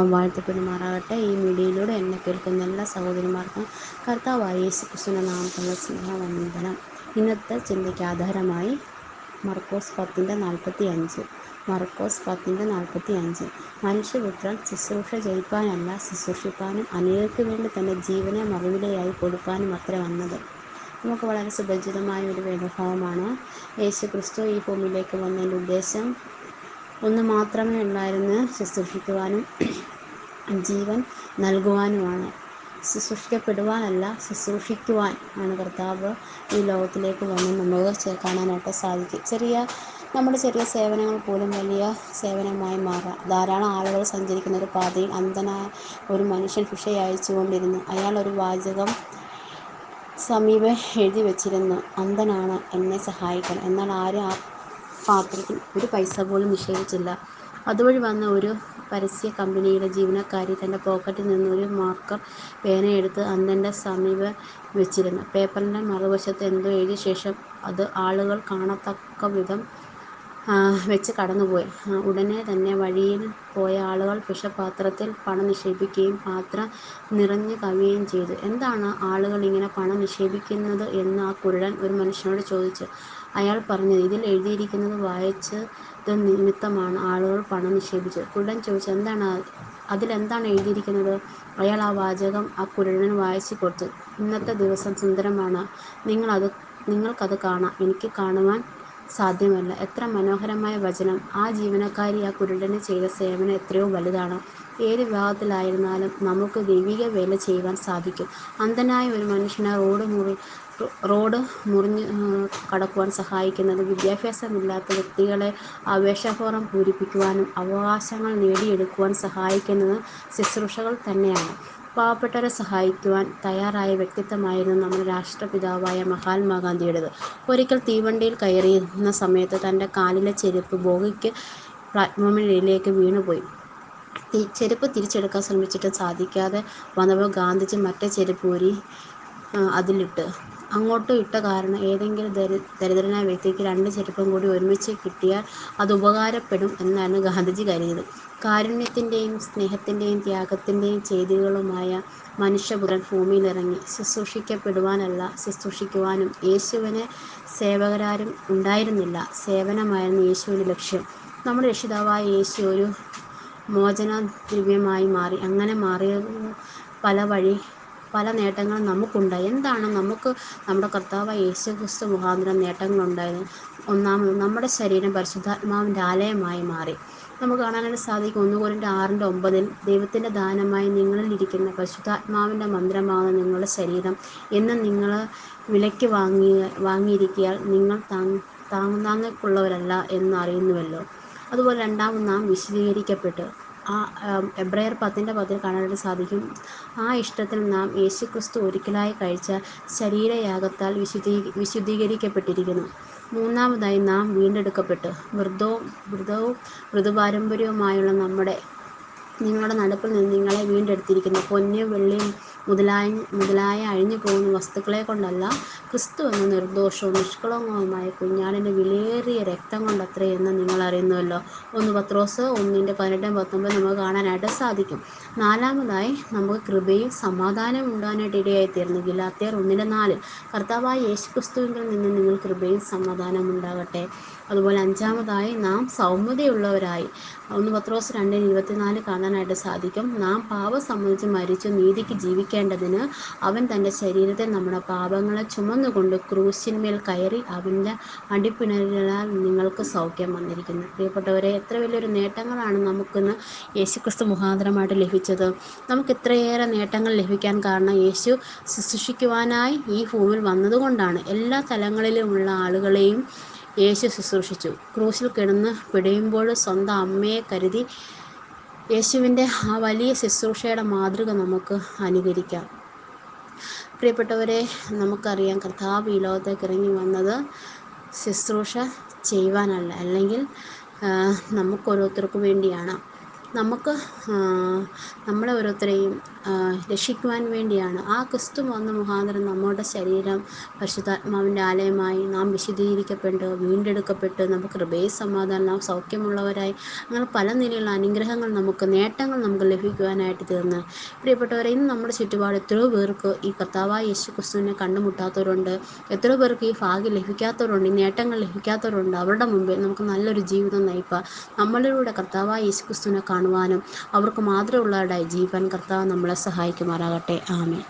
നാമം വാഴ്ത്തപ്പെടുമാറാകട്ടെ. ഈ മീഡിയയിലൂടെ എന്നെ കേൾക്കുന്ന എല്ലാ സഹോദരിമാർക്കും കർത്താവായ യേശു ക്രിസ്തുവിന്റെ നാമത്തിലുള്ള സ്നേഹവന്ദനം. ഇന്നത്തെ ചിന്തയ്ക്ക് ആധാരമായി മർക്കോസ് പത്തിന്റെ നാൽപ്പത്തി അഞ്ച് മർക്കോസ് പത്തിന്റെ നാൽപ്പത്തി അഞ്ച് മനുഷ്യപുത്രൻ ശുശ്രൂഷ ജയിപ്പാനല്ല ശുശ്രൂഷിപ്പാനും അനേകർക്ക് വേണ്ടി തന്റെ ജീവനെ മറുവിലയായി കൊടുപ്പാനും അത്ര വന്നത്. നമുക്ക് വളരെ സുപരിചിതമായ ഒരു വേദഭാവമാണ് യേശു ക്രിസ്തു ഈ ഭൂമിയിലേക്ക് വന്നതിന്റെ ഉദ്ദേശം ഒന്ന് മാത്രമേ ഉണ്ടായിരുന്നു ശുശ്രൂഷിക്കുവാനും ജീവൻ നൽകുവാനുമാണ്. ശുശ്രൂഷിക്കപ്പെടുവാനല്ല ശുശ്രൂഷിക്കുവാൻ ആണ് കർത്താവ് ഈ ലോകത്തിലേക്ക് വന്ന് നമുക്ക് കാണാനായിട്ട് സാധിക്കും. ചെറിയ നമ്മുടെ ചെറിയ സേവനങ്ങൾ പോലും വലിയ സേവനമായി മാറാം. ധാരാളം ആളുകൾ സഞ്ചരിക്കുന്ന ഒരു പാതയിൽ അന്ധനായ ഒരു മനുഷ്യൻ ഫിഷയെ അയച്ചുകൊണ്ടിരുന്നു. അയാൾ ഒരു വാചകം സമീപം എഴുതി വെച്ചിരുന്നു. അന്ധനാണ് എന്നെ സഹായിക്കണം എന്നാൽ ആരും ആ പാത്രത്തിൽ ഒരു പൈസ പോലും നിഷേധിച്ചില്ല അതുവഴി വന്ന ഒരു പരസ്യ കമ്പനിയുടെ ജീവനക്കാരി തന്റെ പോക്കറ്റിൽ നിന്ന് ഒരു മാർക്കർ പേനയെടുത്ത് അന്ധന്റെ സമീപം വെച്ചിരുന്നു. പേപ്പറിന്റെ മറുവശത്ത് എന്തോ എഴുതിയ ശേഷം അത് ആളുകൾ കാണത്തക്ക വിധം വെച്ച് കടന്നുപോയി. ഉടനെ തന്നെ വഴിയിൽ പോയ ആളുകൾ വിഷപാത്രത്തിൽ പണം നിക്ഷേപിക്കുകയും പാത്രം നിറഞ്ഞു കവിയുകയും ചെയ്തു. എന്താണ് ആളുകൾ ഇങ്ങനെ പണം നിക്ഷേപിക്കുന്നത് എന്ന് ആ കുരുടൻ ഒരു മനുഷ്യനോട് ചോദിച്ചു. അയാൾ പറഞ്ഞു ഇതിൽ എഴുതിയിരിക്കുന്നത് വായിച്ചത് നിമിത്തമാണ് ആളുകൾ പണം നിക്ഷേപിച്ചത്. കുരുടൻ ചോദിച്ചു എന്താണ് അതിലെന്താണ് എഴുതിയിരിക്കുന്നത്? അയാൾ ആ വാചകം ആ കുരുടന് വായിച്ചു കൊടുത്തു. ഇന്നത്തെ ദിവസം സുന്ദരമാണ്. നിങ്ങൾക്കത് കാണാം. എനിക്ക് കാണുവാൻ സാധ്യമല്ല. എത്ര മനോഹരമായ വചനം. ആ ജീവനക്കാരി ആ കുരുടന് ചെയ്ത സേവനം എത്രയോ വലുതാണ്. ഏത് വിഭാഗത്തിലായിരുന്നാലും നമുക്ക് ദൈവിക വേല ചെയ്യുവാൻ സാധിക്കും. അന്ധനായ ഒരു മനുഷ്യനെ റോഡ് മുറി റോഡ് മുറിഞ്ഞ് കടക്കുവാൻ സഹായിക്കുന്നത് വിദ്യാഭ്യാസമില്ലാത്ത വ്യക്തികളെ അപേക്ഷാഫോറം പൂരിപ്പിക്കുവാനും അവകാശങ്ങൾ നേടിയെടുക്കുവാൻ സഹായിക്കുന്നത് ശുശ്രൂഷകൾ തന്നെയാണ്. പാവപ്പെട്ടവരെ സഹായിക്കുവാൻ തയ്യാറായ വ്യക്തിത്വമായിരുന്നു നമ്മുടെ രാഷ്ട്രപിതാവായ മഹാത്മാഗാന്ധിയുടേത്. ഒരിക്കൽ തീവണ്ടിയിൽ കയറിയിരുന്ന സമയത്ത് തന്റെ കാലിലെ ചെരുപ്പ് ബോഗിക്ക് പ്ലാറ്റ്ഫോമിനിടയിലേക്ക് വീണുപോയി. ചെരുപ്പ് തിരിച്ചെടുക്കാൻ ശ്രമിച്ചിട്ടും സാധിക്കാതെ വന്നപ്പോൾ ഗാന്ധിജി മറ്റേ ചെരുപ്പ് ഊരി അതിലിട്ട് അങ്ങോട്ട് ഇട്ട കാരണം ഏതെങ്കിലും ദരി ദരിദ്രനായ വ്യക്തിക്ക് രണ്ട് ചെരുപ്പും കൂടി ഒരുമിച്ച് കിട്ടിയാൽ അത് ഉപകാരപ്പെടും എന്നാണ് ഗാന്ധിജി കരുതിയത്. കാരുണ്യത്തിന്റെയും സ്നേഹത്തിന്റെയും ത്യാഗത്തിന്റെയും ചെയ്തികളുമായ മനുഷ്യപുരൻ ഭൂമിയിലിറങ്ങി ശുശ്രൂഷിക്കപ്പെടുവാനല്ല ശുശ്രൂഷിക്കുവാനും യേശുവിനെ സേവകരാരും ഉണ്ടായിരുന്നില്ല. സേവനമായിരുന്നു യേശുവിന്റെ ലക്ഷ്യം. നമ്മുടെ രക്ഷിതാവായ യേശു ഒരു മോചന ദ്രവ്യമായി മാറി. അങ്ങനെ മാറിയ പല വഴി പല നേട്ടങ്ങളും നമുക്കുണ്ടായി. എന്താണ് നമുക്ക് നമ്മുടെ കർത്താവായ യേശു ക്രിസ്തു മുഖാന്തരം നേട്ടങ്ങളുണ്ടായത്? ഒന്നാമത് നമ്മുടെ ശരീരം പരിശുദ്ധാത്മാവിന്റെ ആലയമായി മാറി. നമുക്ക് കാണാനായിട്ട് സാധിക്കും ഒന്ന് കോരിന്റെ ആറിന്റെ ഒമ്പതിൽ ദൈവത്തിന്റെ ദാനമായി നിങ്ങളിൽ ഇരിക്കുന്ന പരിശുദ്ധാത്മാവിന്റെ മന്ത്രമാകുന്ന നിങ്ങളുടെ ശരീരം എന്ന് നിങ്ങൾ വിലയ്ക്ക് വാങ്ങി വാങ്ങിയിരിക്കിയാൽ നിങ്ങൾ താങ് താങ്ങുന്നാങ്ങക്കുള്ളവരല്ല എന്ന് അറിയുന്നുവല്ലോ അതുപോലെ രണ്ടാമത് നാം വിശദീകരിക്കപ്പെട്ടു. ആ എബ്രയർ പത്തിന്റെ പത്തിൽ കാണാനായിട്ട് സാധിക്കും. ആ ഇഷ്ടത്തിൽ നാം യേശു ക്രിസ്തു ഒരിക്കലായി കഴിച്ച ശരീരയാഗത്താൽ വിശുദ്ധീ വിശുദ്ധീകരിക്കപ്പെട്ടിരിക്കുന്നു. മൂന്നാമതായി നാം വീണ്ടെടുക്കപ്പെട്ടു. വൃദ്ധവും വൃതവും ഋതുപാരമ്പര്യവുമായുള്ള നമ്മുടെ നിങ്ങളുടെ നടപ്പിൽ നിന്ന് നിങ്ങളെ വീണ്ടെടുത്തിരിക്കുന്നു. പൊന്നും വെള്ളിയും മുതലായ മുതലായ അഴിഞ്ഞു പോകുന്ന വസ്തുക്കളെ കൊണ്ടല്ല ക്രിസ്തു എന്ന നിർദോഷവും നിഷ്കളങ്കവുമായ കുഞ്ഞാടിന്റെ വിലയേറിയ രക്തം കൊണ്ടത്രേ എന്ന് നിങ്ങൾ അറിയുന്നുവല്ലോ ഒന്ന് പത്രോസ് ഒന്നിന്റെ പതിനെട്ടും പത്തൊമ്പത് നമുക്ക് കാണാനായിട്ട് സാധിക്കും. നാലാമതായി നമുക്ക് കൃപയും സമാധാനവും ഉണ്ടാകാനായിട്ട് ഇടയായിത്തീർന്നു. ഗിലാത്തിയർ ഒന്നിന്റെ നാലിൽ കർത്താവായ യേശു ക്രിസ്തുവിൽ നിന്ന് നിങ്ങൾ കൃപയും സമാധാനവും ഉണ്ടാകട്ടെ. അതുപോലെ അഞ്ചാമതായി നാം സൗമ്യതയുള്ളവരായി. ഒന്ന് പത്രോസ് രണ്ടിന് ഇരുപത്തിനാല് കാണാനായിട്ട് സാധിക്കും. നാം പാപം സംബന്ധിച്ച് മരിച്ചു നീതിക്ക് ജീവിക്കേണ്ടതിന് അവൻ തന്റെ ശരീരത്തെ നമ്മുടെ പാപങ്ങളെ ചുമന്നുകൊണ്ട് ക്രൂശിന്മേൽ കയറി അവന്റെ അടിപ്പിണരുകളാൽ നിങ്ങൾക്ക് സൗഖ്യം വന്നിരിക്കുന്നു. പ്രിയപ്പെട്ടവരെ എത്ര വലിയൊരു നേട്ടങ്ങളാണ് നമുക്കിന്ന് യേശുക്രിസ്തു മുഖാന്തരമായിട്ട് ലഭിച്ചത്. നമുക്ക് ഇത്രയേറെ നേട്ടങ്ങൾ ലഭിക്കാൻ കാരണം യേശു ശുശ്രൂഷിക്കുവാനായി ഈ ഭൂമിയിൽ വന്നതുകൊണ്ടാണ്. എല്ലാ തലങ്ങളിലുമുള്ള ആളുകളെയും യേശു ശുശ്രൂഷിച്ചു. ക്രൂശിൽ കിടന്ന് പിടയുമ്പോൾ സ്വന്തം അമ്മയെ കരുതി യേശുവിന്റെ ആ വലിയ ശുശ്രൂഷയുടെ മാതൃക നമുക്ക് അനുകരിക്കാം. പ്രിയപ്പെട്ടവരെ നമുക്കറിയാം കർത്താവ് ഈ ലോകത്തേക്ക് ഇറങ്ങി വന്നത് ശുശ്രൂഷ ചെയ്യുവാനല്ല. അല്ലെങ്കിൽ നമുക്ക് ഓരോരുത്തർക്ക് വേണ്ടിയാണ്. നമുക്ക് നമ്മളെ ഓരോരുത്തരെയും രക്ഷിക്കുവാൻ വേണ്ടിയാണ്. ആ ക്രിസ്തു വന്ന മുഖാന്തരം നമ്മുടെ ശരീരം പരിശുദ്ധാത്മാവിന്റെ ആലയമായി നാം വിശുദ്ധീകരിക്കപ്പെട്ട് വീണ്ടെടുക്കപ്പെട്ട്. നമുക്ക് ഹൃദയ സമാധാനം നാം സൗഖ്യമുള്ളവരായി. അങ്ങനെ പല നിലയിലുള്ള അനുഗ്രഹങ്ങൾ നമുക്ക് നേട്ടങ്ങൾ നമുക്ക് ലഭിക്കുവാനായിട്ട് തീർന്ന്. പ്രിയപ്പെട്ടവരെ ഇന്ന് നമ്മുടെ ചുറ്റുപാട് എത്രയോ പേർക്ക് ഈ കർത്താവായ യേശു ക്രിസ്തുവിനെ കണ്ടുമുട്ടാത്തവരുണ്ട്. എത്രയോ പേർക്ക് ഈ ഭാഗ്യം ലഭിക്കാത്തവരുണ്ട് ഈ നേട്ടങ്ങൾ ലഭിക്കാത്തവരുണ്ട്. അവരുടെ മുമ്പിൽ നമുക്ക് നല്ലൊരു ജീവിതം നയിപ്പാൻ നമ്മളിലൂടെ കർത്താവായ യേശു ക്രിസ്തുവിനെ കാണുവാനും അവർക്ക് മാത്രമുള്ള ജീവൻ കർത്താവ് നമ്മളെ സഹായിക്കുമാറാകട്ടെ. ആമേ